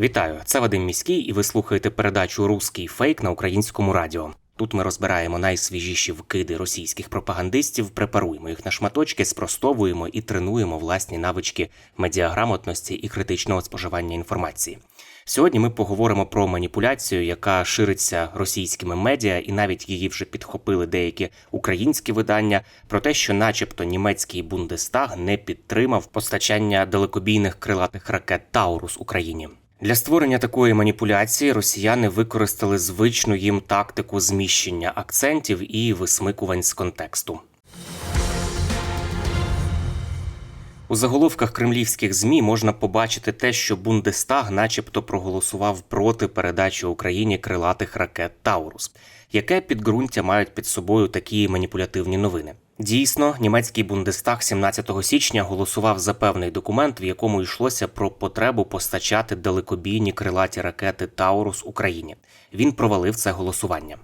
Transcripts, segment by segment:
Вітаю, це Вадим Міський, і ви слухаєте передачу Руський фейк на українському радіо. Тут ми розбираємо найсвіжіші вкиди російських пропагандистів, препаруємо їх на шматочки, спростовуємо і тренуємо власні навички медіаграмотності і критичного споживання інформації. Сьогодні ми поговоримо про маніпуляцію, яка шириться російськими медіа, і навіть її вже підхопили деякі українські видання, про те, що, начебто, німецький Бундестаг не підтримав постачання далекобійних крилатих ракет Таурус Україні. Для створення такої маніпуляції росіяни використали звичну їм тактику зміщення акцентів і висмикувань з контексту. У заголовках кремлівських змі можна побачити те, що Бундестаг, начебто, проголосував проти передачі Україні крилатих ракет Таурус. Яке підґрунтя мають під собою такі маніпулятивні новини? Дійсно, німецький Бундестаг 17 січня голосував за певний документ, в якому йшлося про потребу постачати далекобійні крилаті ракети Таурус Україні. Він провалив це голосування.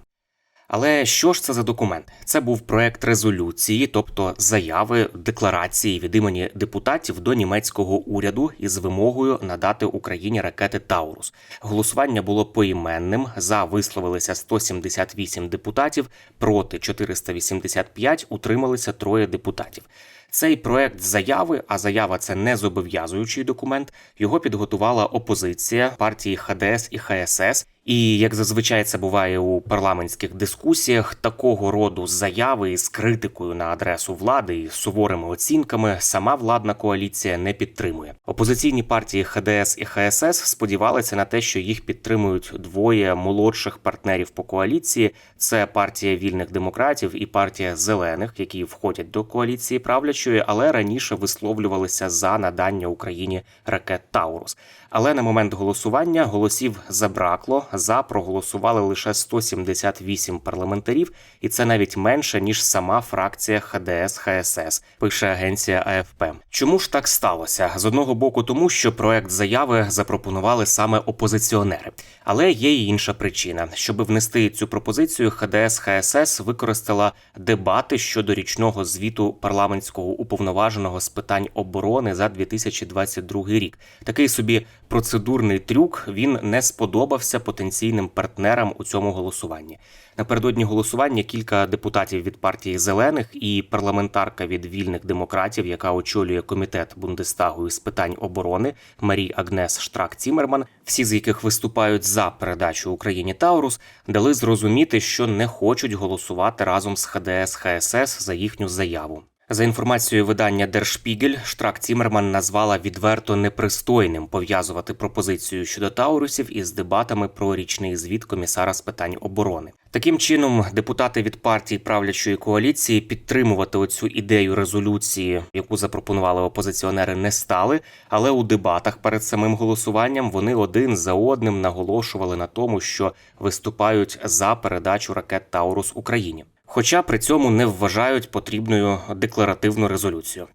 Але що ж це за документ? Це був проект резолюції, тобто заяви декларації від імені депутатів до німецького уряду із вимогою надати Україні ракети Таурус. Голосування було поіменним. За висловилися 178 депутатів, проти 485 утрималися троє депутатів. Цей проект заяви, а заява це не зобов'язуючий документ. Його підготувала опозиція партії ХДС і ХСС. І як зазвичай це буває у парламентських дискусіях, такого роду заяви із критикою на адресу влади і суворими оцінками сама владна коаліція не підтримує. Опозиційні партії ХДС і ХСС сподівалися на те, що їх підтримують двоє молодших партнерів по коаліції: це партія вільних демократів і партія зелених, які входять до коаліції правлячої, але раніше висловлювалися за надання Україні ракет Таурус. Але на момент голосування голосів забракло. За проголосували лише 178 парламентарів, і це навіть менше ніж сама фракція ХДС ХСС, пише агенція АФП. Чому ж так сталося? З одного боку, тому що проект заяви запропонували саме опозиціонери, але є й інша причина. Щоб внести цю пропозицію, ХДС ХСС використала дебати щодо річного звіту парламентського уповноваженого з питань оборони за 2022 рік. Такий собі процедурний трюк він не сподобався потенційним партнерам у цьому голосуванні. Напередодні голосування кілька депутатів від партії зелених і парламентарка від вільних демократів, яка очолює комітет Бундестагу із питань оборони Марі Агнес Штрак Цімерман, всі з яких виступають за передачу Україні Таурус, дали зрозуміти, що не хочуть голосувати разом з ХДС ХСС за їхню заяву. За інформацією видання Держпігель, Штрак Цімерман назвала відверто непристойним пов'язувати пропозицію щодо Таурусів із дебатами про річний звіт комісара з питань оборони. Таким чином, депутати від партії правлячої коаліції підтримувати оцю ідею резолюції, яку запропонували опозиціонери, не стали. Але у дебатах перед самим голосуванням вони один за одним наголошували на тому, що виступають за передачу ракет Таурус Україні хоча при цьому не вважають потрібною декларативну резолюцію.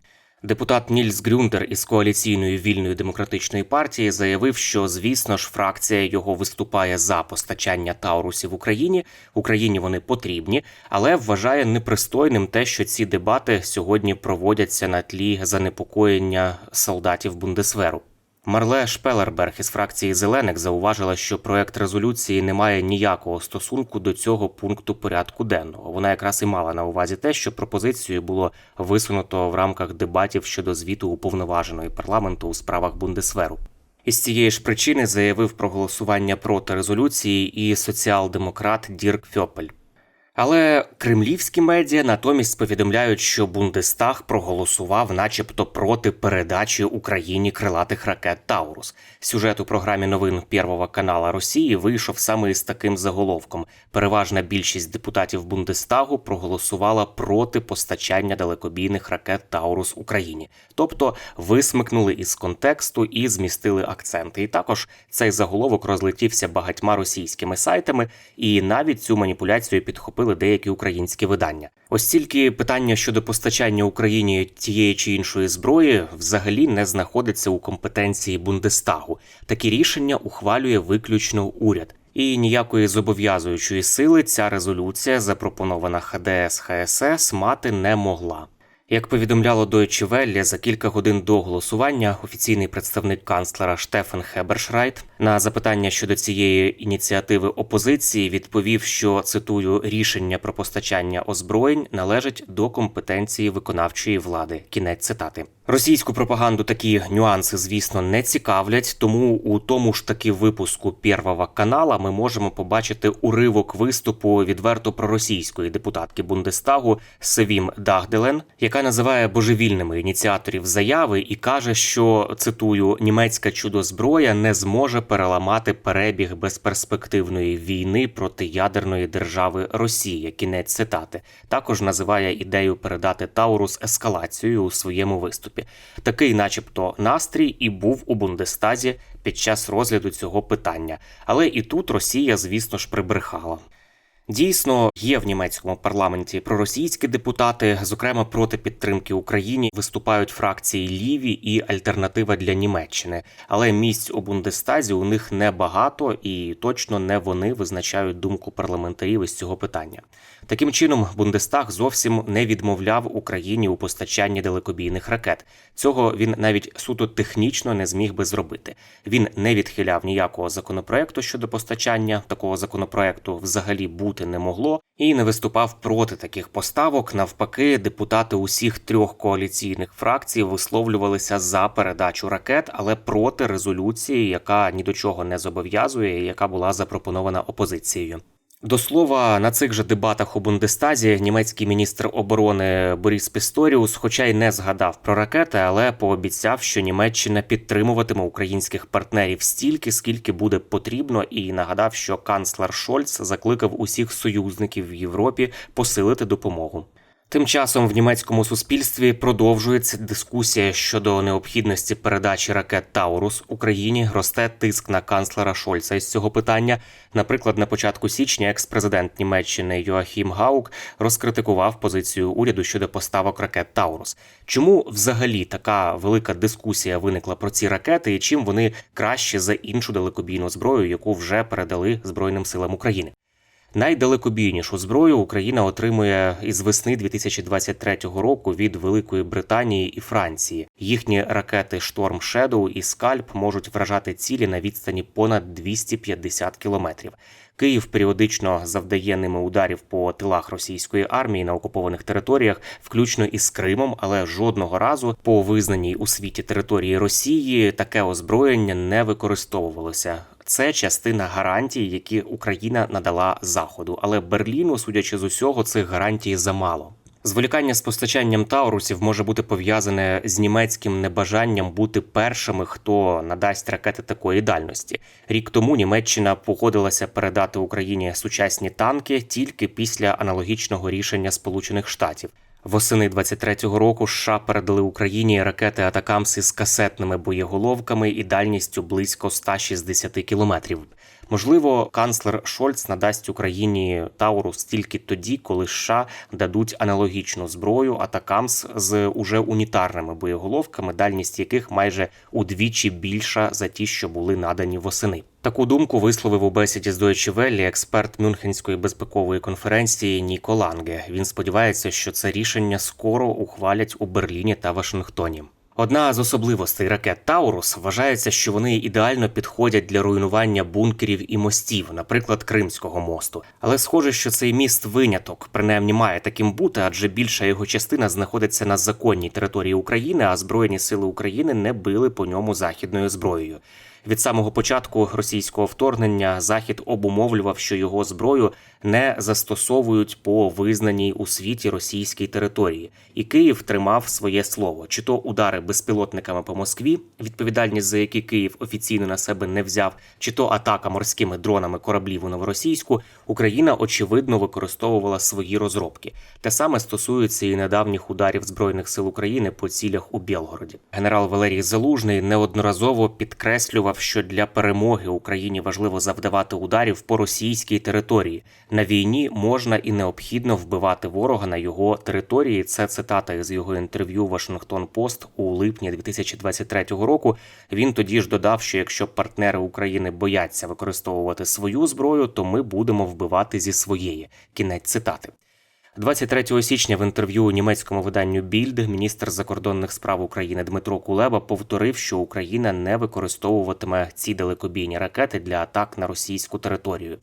Депутат Нільс Грюндер із коаліційної вільної демократичної партії заявив, що звісно ж фракція його виступає за постачання таурусів Україні. Україні вони потрібні, але вважає непристойним те, що ці дебати сьогодні проводяться на тлі занепокоєння солдатів Бундесверу. Марле Шпелерберг із фракції зелених зауважила, що проект резолюції не має ніякого стосунку до цього пункту порядку денного. Вона якраз і мала на увазі те, що пропозицію було висунуто в рамках дебатів щодо звіту уповноваженої парламенту у справах Бундесверу. Із цієї ж причини заявив про голосування проти резолюції і соціал-демократ Дірк Фьопель. Але кремлівські медіа натомість повідомляють, що Бундестаг проголосував, начебто, проти передачі Україні крилатих ракет Таурус. Сюжет у програмі новин Первого канала Росії вийшов саме із таким заголовком. Переважна більшість депутатів Бундестагу проголосувала проти постачання далекобійних ракет Таурус Україні, тобто висмикнули із контексту і змістили акценти. І також цей заголовок розлетівся багатьма російськими сайтами, і навіть цю маніпуляцію підхопили деякі українські видання. Ось тільки питання щодо постачання Україні тієї чи іншої зброї взагалі не знаходиться у компетенції Бундестагу. Такі рішення ухвалює виключно уряд. І ніякої зобов'язуючої сили ця резолюція, запропонована ХДС ХСС, мати не могла. Як повідомляло Deutsche Welle, за кілька годин до голосування офіційний представник канцлера Штефан Хебершрайт на запитання щодо цієї ініціативи опозиції відповів, що цитую рішення про постачання озброєнь належить до компетенції виконавчої влади. Кінець цитати. Російську пропаганду такі нюанси, звісно, не цікавлять, тому у тому ж таки випуску Первого канала ми можемо побачити уривок виступу відверто проросійської депутатки Бундестагу Севім Дагделен, яка називає божевільними ініціаторів заяви і каже, що цитую німецька чудо-зброя не зможе переламати перебіг безперспективної війни проти ядерної держави Росія. Кінець цитати також називає ідею передати Таурус ескалацією у своєму виступі. Такий, начебто, настрій і був у Бундестазі під час розгляду цього питання. Але і тут Росія, звісно ж, прибрехала. Дійсно, є в німецькому парламенті проросійські депутати, зокрема проти підтримки Україні, виступають фракції ліві і альтернатива для Німеччини. Але місць у Бундестазі у них небагато, і точно не вони визначають думку парламентарів із цього питання. Таким чином, Бундестаг зовсім не відмовляв Україні у постачанні далекобійних ракет. Цього він навіть суто технічно не зміг би зробити. Він не відхиляв ніякого законопроекту щодо постачання. Такого законопроекту взагалі бути не могло, і не виступав проти таких поставок. Навпаки, депутати усіх трьох коаліційних фракцій висловлювалися за передачу ракет, але проти резолюції, яка ні до чого не зобов'язує, яка була запропонована опозицією. До слова, на цих же дебатах у Бундестазі німецький міністр оборони Боріс Пісторіус, хоча й не згадав про ракети, але пообіцяв, що Німеччина підтримуватиме українських партнерів стільки, скільки буде потрібно, і нагадав, що канцлер Шольц закликав усіх союзників в Європі посилити допомогу. Тим часом в німецькому суспільстві продовжується дискусія щодо необхідності передачі ракет Таурус Україні. Росте тиск на канцлера Шольца із цього питання. Наприклад, на початку січня екс-президент Німеччини Йоахім Гаук розкритикував позицію уряду щодо поставок ракет Таурус. Чому взагалі така велика дискусія виникла про ці ракети, і чим вони краще за іншу далекобійну зброю, яку вже передали Збройним силам України? Найдалекобійнішу зброю Україна отримує із весни 2023 року від Великої Британії і Франції. Їхні ракети Шторм Shadow і Скальп можуть вражати цілі на відстані понад 250 кілометрів. Київ періодично завдає ними ударів по тилах російської армії на окупованих територіях, включно із Кримом, але жодного разу по визнаній у світі території Росії таке озброєння не використовувалося. Це частина гарантій, які Україна надала Заходу. Але Берліну, судячи з усього, цих гарантій замало. Зволікання з постачанням таурусів може бути пов'язане з німецьким небажанням бути першими, хто надасть ракети такої дальності. Рік тому Німеччина погодилася передати Україні сучасні танки тільки після аналогічного рішення Сполучених Штатів. Восени 23-го року США передали Україні ракети Атакамси з касетними боєголовками і дальністю близько 160 кілометрів. Можливо, канцлер Шольц надасть Україні Таурус тільки тоді, коли США дадуть аналогічну зброю Атакамс з уже унітарними боєголовками, дальність яких майже удвічі більша за ті, що були надані восени. Таку думку висловив у бесіді з Deutsche Welle експерт Мюнхенської безпекової конференції Ніко Ланге. Він сподівається, що це рішення скоро ухвалять у Берліні та Вашингтоні. Одна з особливостей ракет Таурус вважається, що вони ідеально підходять для руйнування бункерів і мостів, наприклад, Кримського мосту. Але схоже, що цей міст виняток, принаймні має таким бути, адже більша його частина знаходиться на законній території України, а Збройні сили України не били по ньому західною зброєю. Від самого початку російського вторгнення Захід обумовлював, що його зброю не застосовують по визнаній у світі російській території, і Київ тримав своє слово: чи то удари безпілотниками по Москві, відповідальність за які Київ офіційно на себе не взяв, чи то атака морськими дронами кораблів у новоросійську, Україна очевидно використовувала свої розробки. Те саме стосується і недавніх ударів збройних сил України по цілях у Білгороді. Генерал Валерій Залужний неодноразово підкреслював, що для перемоги Україні важливо завдавати ударів по російській території. На війні можна і необхідно вбивати ворога на його території. Це цитата із його інтерв'ю Вашингтон Пост у липні 2023 року. Він тоді ж додав, що якщо партнери України бояться використовувати свою зброю, то ми будемо вбивати зі своєї. Кінець цитати. 23 січня в інтерв'ю німецькому виданню Більд міністр закордонних справ України Дмитро Кулеба повторив, що Україна не використовуватиме ці далекобійні ракети для атак на російську територію.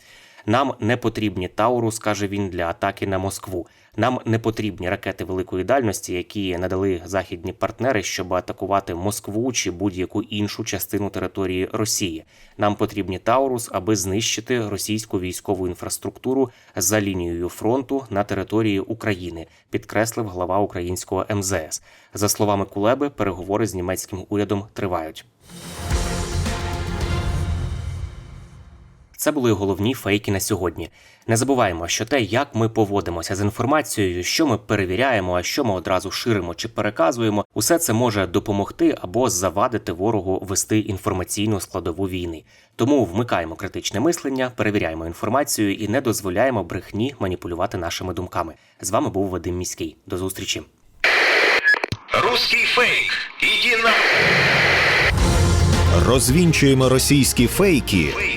Нам не потрібні Таурус, каже він, для атаки на Москву. Нам не потрібні ракети великої дальності, які надали західні партнери, щоб атакувати Москву чи будь-яку іншу частину території Росії. Нам потрібні Таурус, аби знищити російську військову інфраструктуру за лінією фронту на території України, підкреслив глава українського МЗС. За словами Кулеби, переговори з німецьким урядом тривають. Це були головні фейки на сьогодні. Не забуваємо, що те, як ми поводимося з інформацією, що ми перевіряємо, а що ми одразу ширимо чи переказуємо, усе це може допомогти або завадити ворогу вести інформаційну складову війни. Тому вмикаємо критичне мислення, перевіряємо інформацію і не дозволяємо брехні маніпулювати нашими думками. З вами був Вадим Міський. До зустрічі. Русский фейк. Иди на... Розвінчуємо російські фейки, Фейки.